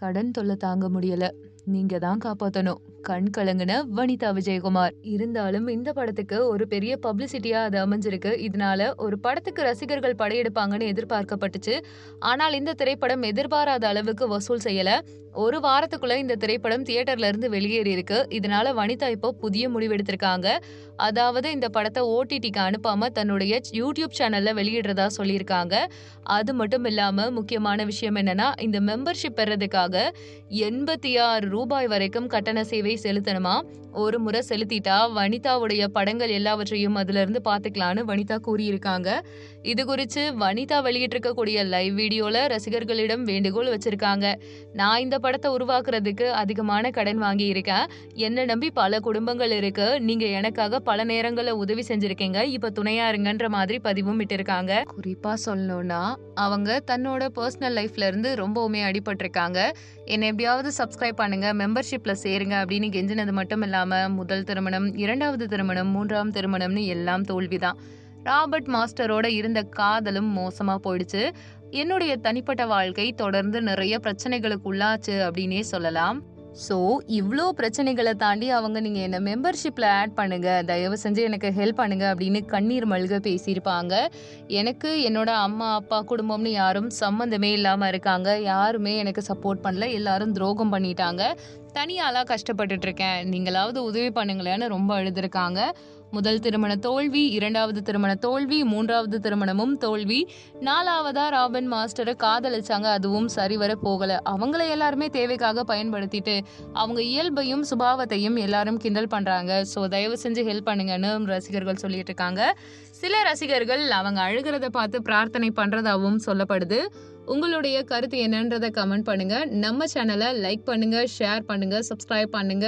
கடன் தொல்லை தாங்க முடியல. நீங்க தான் காப்பாத்தணும். கண் கலங்கின வனிதா விஜயகுமார். இருந்தாலும் இந்த படத்துக்கு ஒரு பெரிய பப்ளிசிட்டியா அது அமைஞ்சிருக்கு. இதனால ஒரு படத்துக்கு ரசிகர்கள் படையெடுப்பாங்கன்னு எதிர்பார்க்கப்பட்டுச்சு. ஆனால் இந்த திரைப்படம் எதிர்பாராத அளவுக்கு வசூல் செய்யல. ஒரு வாரத்துக்குள்ள இந்த திரைப்படம் தியேட்டர்ல இருந்து வெளியேறி இருக்கு. இதனால வனிதா இப்போ புதிய முடிவெடுத்திருக்காங்க. அதாவது இந்த படத்தை ஓடிடிக்கு அனுப்பாம தன்னுடைய யூடியூப் சேனல்ல வெளியிடுறதா சொல்லியிருக்காங்க. அது மட்டும் இல்லாம முக்கியமான விஷயம் என்னன்னா இந்த மெம்பர்ஷிப் பெறதுக்காக எண்பத்தி ஆறு ரூபாய் வரைக்கும் கட்டண சேவை செலுத்தணுமா? ஒரு முறை செலுத்திட்டா வனிதாவுடைய படங்கள் எல்லாவற்றையும் அதுல இருந்து பாத்துக்கலாம்னு வனிதா கூறியிருக்காங்க. இது குறித்து வனிதா வெளியிட்டிருக்கக்கூடிய லைவ் வீடியோல ரசிகர்களிடம் வேண்டுகோள் வச்சிருக்காங்க. நான் இந்த படத்தை உருவாக்குறதுக்கு அதிகமான கடன் வாங்கி இருக்கேன் என்ன நம்பி பல குடும்பங்கள் இருக்கு. நீங்க எனக்காக பல நேரங்களில் உதவி செஞ்சிருக்கீங்க. இப்ப துணையா இருங்கன்ற மாதிரி பதிவும் விட்டிருக்காங்க. குறிப்பா சொல்லணும்னா அவங்க தன்னோட பர்சனல் லைஃப்ல இருந்து ரொம்பவுமே அடிபட்டிருக்காங்க. என்னை எப்படியாவது சப்ஸ்கிரைப் பண்ணுங்க. மெம்பர்ஷிப்பில் சேருங்க அப்படின்னு கெஞ்சினது மட்டும் இல்லாமல் முதல் திருமணம் இரண்டாவது திருமணம் மூன்றாம் திருமணம்னு எல்லாம் தோல்விதான். ராபர்ட் மாஸ்டரோட இருந்த காதலும் மோசமாக போயிடுச்சு. என்னுடைய தனிப்பட்ட வாழ்க்கை தொடர்ந்து நிறைய பிரச்சனைகளுக்கு உள்ளாச்சு அப்படின்னே சொல்லலாம். ஸோ இவ்வளோ பிரச்சனைகளை தாண்டி அவங்க நீங்கள் என்ன மெம்பர்ஷிப்பில் ஆட் பண்ணுங்க தயவு செஞ்சு எனக்கு ஹெல்ப் பண்ணுங்க அப்படின்னு கண்ணீர் மல்க பேசியிருப்பாங்க. எனக்கு என்னோட அம்மா அப்பா குடும்பம்னு யாரும் சம்மந்தமே இல்லாமல் இருக்காங்க. யாருமே எனக்கு சப்போர்ட் பண்ணல. எல்லாரும் துரோகம் பண்ணிட்டாங்க. தனியாலாம் கஷ்டப்பட்டுட்ருக்கேன் நீங்களாவது உதவி பண்ணுங்களேன்னு ரொம்ப அழுதுருக்காங்க. முதல் திருமண தோல்வி இரண்டாவது திருமண தோல்வி மூன்றாவது திருமணமும் தோல்வி. நாலாவதா ராபன் மாஸ்டரை காதலிச்சாங்க அதுவும் சரிவர போகல. அவங்கள எல்லாருமே தேவைக்காக பயன்படுத்திட்டு அவங்க இயல்பையும் சுபாவத்தையும் எல்லாரும் கிண்டல் பண்றாங்க. ஸோ தயவு செஞ்சு ஹெல்ப் பண்ணுங்கன்னு ரசிகர்கள் சொல்லிட்டு இருக்காங்க. சில ரசிகர்கள் அவங்க அழுகிறத பார்த்து பிரார்த்தனை பண்றதாகவும் சொல்லப்படுது. உங்களுடைய கருத்து என்னன்றதை கமெண்ட் பண்ணுங்க. நம்ம சேனலை லைக் பண்ணுங்க ஷேர் பண்ணுங்க சப்ஸ்கிரைப் பண்ணுங்க.